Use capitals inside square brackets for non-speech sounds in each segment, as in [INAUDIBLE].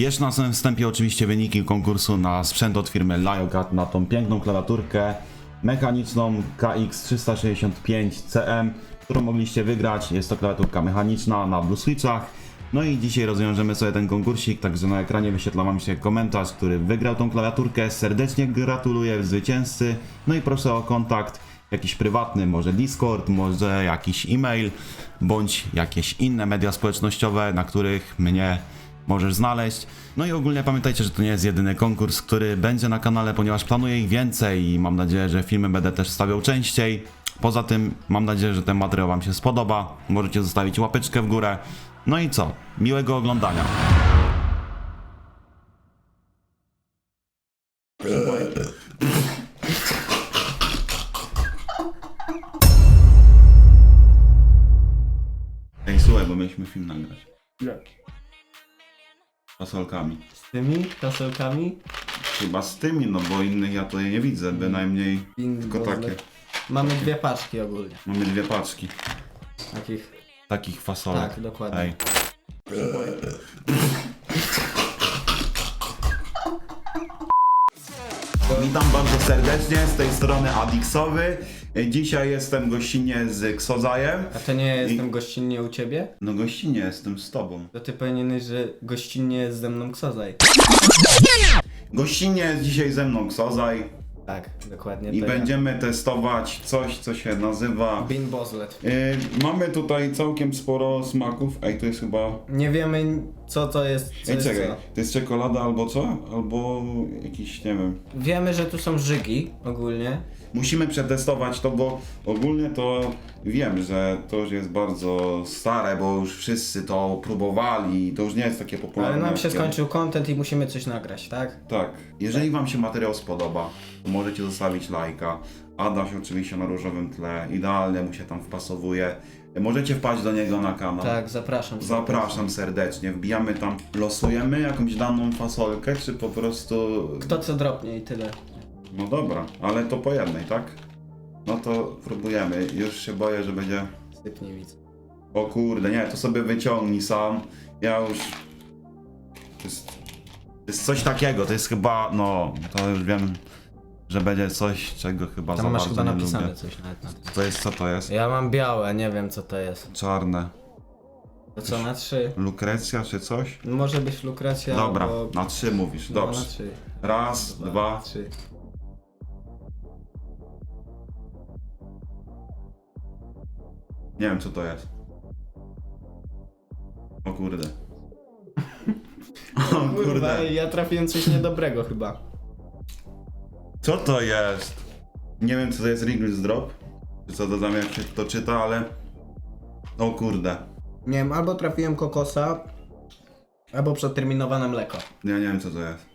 Jeszcze na samym wstępie oczywiście wyniki konkursu na sprzęt od firmy Liogat na tą piękną klawiaturkę mechaniczną KX365CM, którą mogliście wygrać. Jest to klawiaturka mechaniczna na Blue Switchach. No i dzisiaj rozwiążemy sobie ten konkursik, także na ekranie wyświetla wam się komentarz, który wygrał tą klawiaturkę. Serdecznie gratuluję zwycięzcy. No i proszę o kontakt jakiś prywatny, może Discord, może jakiś e-mail, bądź jakieś inne media społecznościowe, na których mnie możesz znaleźć. No i ogólnie pamiętajcie, że to nie jest jedyny konkurs, który będzie na kanale, ponieważ planuję ich więcej i mam nadzieję, że filmy będę też stawiał częściej. Poza tym mam nadzieję, że ten materiał wam się spodoba. Możecie zostawić łapeczkę w górę. No i co? Miłego oglądania. Ej, słuchaj, bo mieliśmy film nagrać. Fasolkami. Z tymi kasełkami? Chyba z tymi, no bo innych ja tutaj nie widzę, bynajmniej Inny tylko takie. Mamy dwie paczki ogólnie. Mamy dwie paczki Takich. takich fasolek. Tak, dokładnie. Ej. Witam bardzo serdecznie, z tej strony Adixowy. Dzisiaj jestem gościnnie z Ksozajem. A to nie jestem gościnnie u ciebie? No gościnnie jestem z tobą. To ty powinieneś, że gościnnie jest ze mną Ksozaj. Gościnnie jest dzisiaj ze mną Ksozaj Tak, dokładnie i będziemy testować coś, co się nazywa... Bean Bozlet. Yy, mamy tutaj całkiem sporo smaków. Ej, to jest chyba... Nie wiemy co to jest, co Ej, jest czekaj, co. to jest czekolada albo co? Albo jakiś, nie wiem... Wiemy, że tu są żygi ogólnie. Musimy przetestować to, bo ogólnie to wiem, że to już jest bardzo stare, bo już wszyscy to próbowali i to już nie jest takie popularne. Ale nam się jak kiedyś. skończył content i musimy coś nagrać, tak? Tak. Jeżeli wam się materiał spodoba, to możecie zostawić lajka. Adaś oczywiście na różowym tle, idealnie mu się tam wpasowuje. Możecie wpaść do niego na kanał. Tak, zapraszam. Zapraszam serdecznie, wbijamy tam, losujemy jakąś daną fasolkę, czy po prostu... Kto co dropnie i tyle. No dobra, ale to po jednej, tak? No to próbujemy. Już się boję, że będzie... Sypnie widz. O kurde, nie, to sobie wyciągnij sam. Ja już... To jest, to jest coś takiego, to jest chyba, no, to już wiem, że będzie coś, czego chyba za Tam masz bardzo chyba nie napisane lubię. coś nawet na tym. To jest, co to jest? Ja mam białe, nie wiem co to jest. Czarne. To co, na trzy? Lukrecja czy coś? Może być lukracja Dobra, albo... na trzy mówisz, No, dobrze. na trzy. Raz, dwa, trzy. nie wiem co to jest. O kurde. [LAUGHS] O Kurwa, kurde. ja trafiłem coś niedobrego chyba. Co to jest? Nie wiem, co to jest Wrigley's Drop. Czy co to tam, jak się to czyta, ale... O kurde. Nie wiem, albo trafiłem kokosa, albo przeterminowane mleko. Ja nie wiem, co to jest.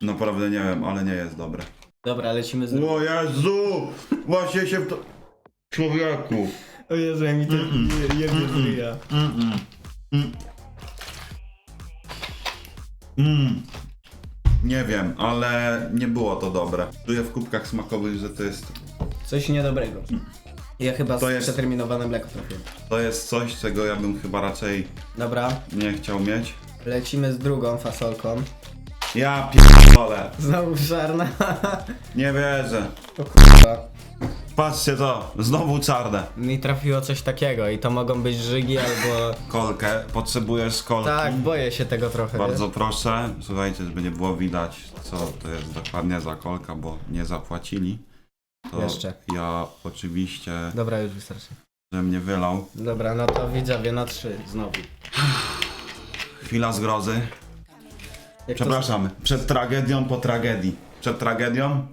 Naprawdę nie wiem, ale nie jest dobre. Dobra, lecimy z... O Jezu! Właśnie się w to... Człowieku! O Jezu, jak mi to jebie z ryja. Mm-mm. Mm. Nie wiem, ale nie było to dobre. Czuję w kubkach smakowych, że to jest... Coś niedobrego. Ja chyba To z jest- przeterminowane mleko trafiłem. To jest coś, czego ja bym chyba raczej Dobra, nie chciał mieć. lecimy z drugą fasolką. Ja pierdolę. Znowu czarna. Nie wierzę. O kurwa. Patrzcie to, znowu czarne. Mi trafiło coś takiego i to mogą być żygi albo... Kolkę, potrzebujesz kolki? Tak, boję się tego trochę. Bardzo proszę, słuchajcie, żeby nie było widać, co to jest dokładnie za kolka, bo nie zapłacili. To Jeszcze. ja oczywiście? Dobra, już wystarczy. żebym nie wylał. Dobra, no to widzowie na trzy znowu. Chwila zgrozy. Jak to- Przepraszam, przed tragedią po tragedii. Przed tragedią?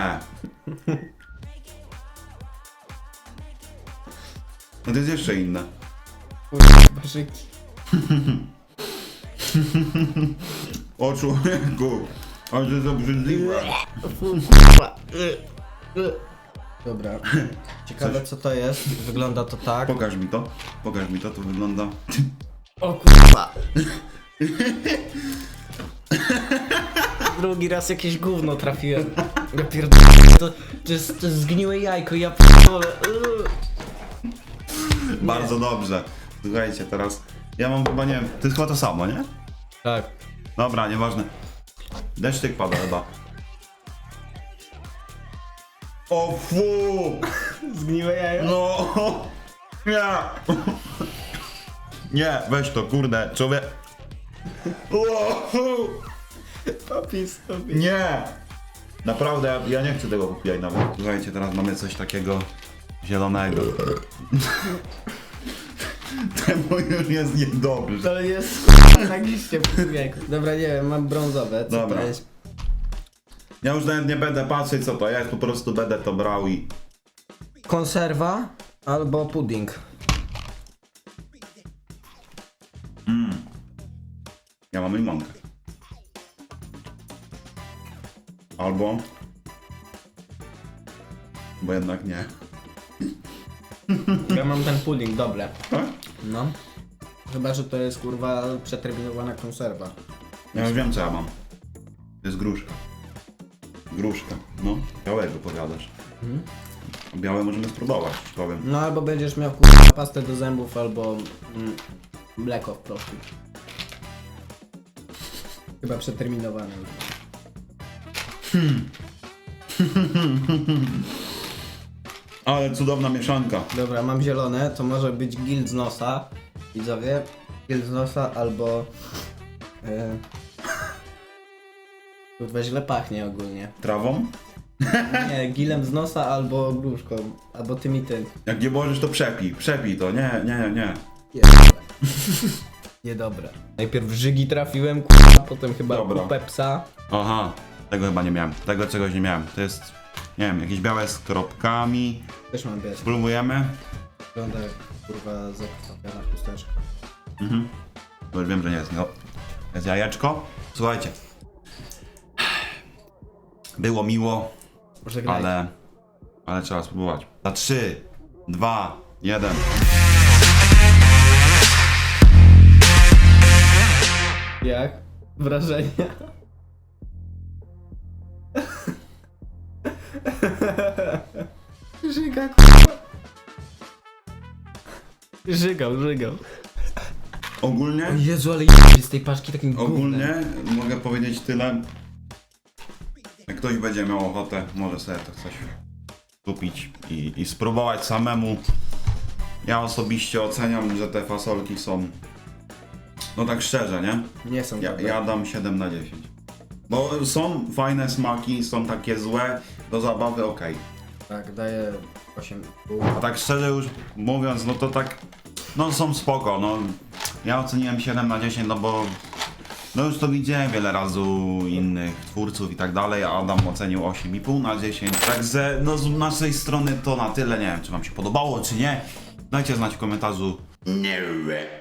Nie. No to jest jeszcze inne. Kurwa. O człowieku, ale to jest obrzydliwe. Dobra. Ciekawe co to jest. Wygląda to tak. Pokaż mi to, pokaż mi to, to wygląda... O kurwa. Drugi raz jakieś gówno trafiłem. Ja pierdolę. To, to, jest, to jest zgniłe jajko, ja pierdolę. Bardzo dobrze. Słuchajcie, teraz ja mam chyba, nie wiem, to jest chyba to samo, nie? Tak. Dobra, nieważne. Deszczyk pada chyba. O fu! Zgniłe jajo? No! Nie! Nie, weź to, kurde, człowiek... O, fu! Opis, opis. Nie! Naprawdę, ja, nie chcę tego popijać nawet. Słuchajcie, teraz mamy coś takiego zielonego. [LAUGHS] Temu już jest niedobrze. To jest tragicznie wieku. Dobra, nie wiem, mam brązowe. Co Dobra. to jest? Ja już nawet nie będę patrzeć co to jest, po prostu będę to brał i... Konserwa albo pudding. Ja mam limonkę. Albo... Bo jednak nie. Ja mam ten pudding, dobre. Tak? No. Chyba, że to jest kurwa przeterminowana konserwa. Ja już wiem co ja mam. To jest gruszka. Gruszka. No, białego powiadasz. Mhm. Białe możemy spróbować, ci powiem. No albo będziesz miał kurwa pastę do zębów albo mm, mleko w proszku. Chyba przeterminowane. [LAUGHS] Ale cudowna mieszanka. Dobra, mam zielone, to może być gild z nosa. Widzowie, gild z nosa albo... Yy... Kurwa źle pachnie ogólnie. Trawą? [LAUGHS] Nie, gilem z nosa albo gruszką, albo tym i tym. Jak nie możesz to przepij, przepij to, nie, nie, nie. [LAUGHS] Niedobre. Najpierw żygi trafiłem, kurwa, potem chyba Dobra. u Pepsa. Aha, tego chyba nie miałem, tego czegoś nie miałem. To jest, nie wiem, jakieś białe z kropkami. Też mam biać. Spróbujemy. Wygląda jak kurwa zakrwawiona chusteczka. Mhm. Bo już wiem, że nie jest, no. Jest jajeczko. Słuchajcie. Było miło, ale, ale trzeba spróbować. Za 3, 2, 1. Wrażenia? Żyga, kurwa. Żygał, żygał. Ogólnie, O Jezu, ale z tej paczki takim gównem. ogólnie mogę powiedzieć tyle. Jak ktoś będzie miał ochotę, może sobie to coś kupić i, i spróbować samemu. Ja osobiście oceniam, że te fasolki są. No tak szczerze, nie? Nie są Ja, dobre. ja dam 7 na 10. Bo są fajne smaki, są takie złe, do zabawy ok. Tak, daję 8,5. A tak szczerze już mówiąc, no to tak, no są spoko, no. Ja oceniłem 7 na 10, no bo no już to widziałem wiele razy u innych twórców i tak dalej, a Adam ocenił 8,5 na 10. Także no z naszej strony to na tyle, nie wiem czy wam się podobało czy nie. Dajcie znać w komentarzu. Nie.